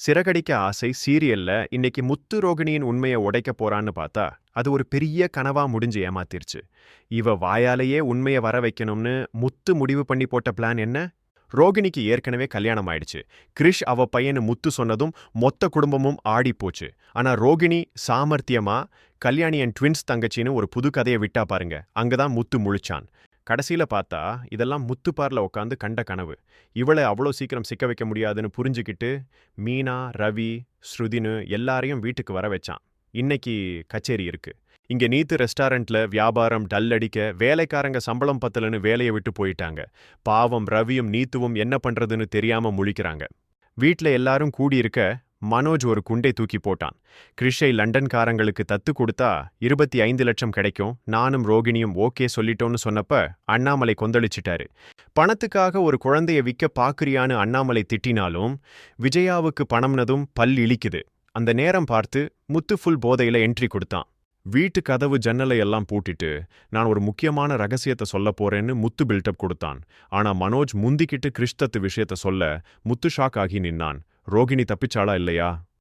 சிறகடிக்க ஆசை சீரியல்ல இன்னைக்கு முத்து ரோகிணியின் உண்மையை உடைக்க போறான்னு பார்த்தா அது ஒரு பெரிய கனவா முடிஞ்சு ஏமாத்திருச்சு. இவ வாயாலேயே உண்மையை வர வைக்கணும்னு முத்து முடிவு பண்ணி போட்ட பிளான் என்ன? ரோகிணிக்கு ஏற்கனவே கல்யாணம் ஆயிடுச்சு. கிரிஷ் அவ பையனு முத்து சொன்னதும் மொத்த குடும்பமும் ஆடி போச்சு. ஆனா ரோகிணி சாமர்த்தியமா கல்யாணி என் ட்வின்ஸ் தங்கச்சின்னு ஒரு புது கதையை விட்டா பாருங்க அங்கதான் முத்து முழிச்சான். கடைசியில் பார்த்தா இதெல்லாம் முத்துப்பாரில் உட்காந்து கண்ட கனவு. இவளை அவ்வளோ சீக்கிரம் சிக்க வைக்க முடியாதுன்னு புரிஞ்சுக்கிட்டு மீனா ரவி ஸ்ருதினு எல்லாரையும் வீட்டுக்கு வர வச்சான். இன்னைக்கு கச்சேரி இருக்கு. இங்க நீத்து ரெஸ்டாரண்ட்ல வியாபாரம் டல் அடிக்க வேலைக்காரங்க சம்பளம் பத்தலன்னு வேலையை விட்டு போயிட்டாங்க. பாவம் ரவியும் நீத்துவும் என்ன பண்றதுன்னு தெரியாம முழிக்கிறாங்க. வீட்ல எல்லாரும் கூடியிருக்க மனோஜ் ஒரு குண்டை தூக்கி போட்டான். கிரிஷை லண்டன்காரங்களுக்கு தத்து கொடுத்தா இருபத்தி ஐந்து லட்சம் கிடைக்கும் நானும் ரோகிணியும் ஓகே சொல்லிட்டோன்னு சொன்னப்ப அண்ணாமலை கொந்தளிச்சிட்டாரு. பணத்துக்காக ஒரு குழந்தைய விற்க பாக்குறியான்னு அண்ணாமலை திட்டினாலும் விஜயாவுக்கு பணம்னதும் பல் இழிக்குது அந்த நேரம் பார்த்து முத்து ஃபுல் போதையில என்ட்ரி கொடுத்தான். வீட்டு கதவு ஜன்னலை எல்லாம் பூட்டிட்டு நான் ஒரு முக்கியமான ரகசியத்தை சொல்ல போறேன்னு முத்து பில்டப் கொடுத்தான். ஆனா மனோஜ் முந்திக்கிட்டு கிறிஸ்தத்து விஷயத்த சொல்ல முத்து ஷாக் ஆகி நின்னான். ரோகிணி தப்பிச்சாளா இல்லையா?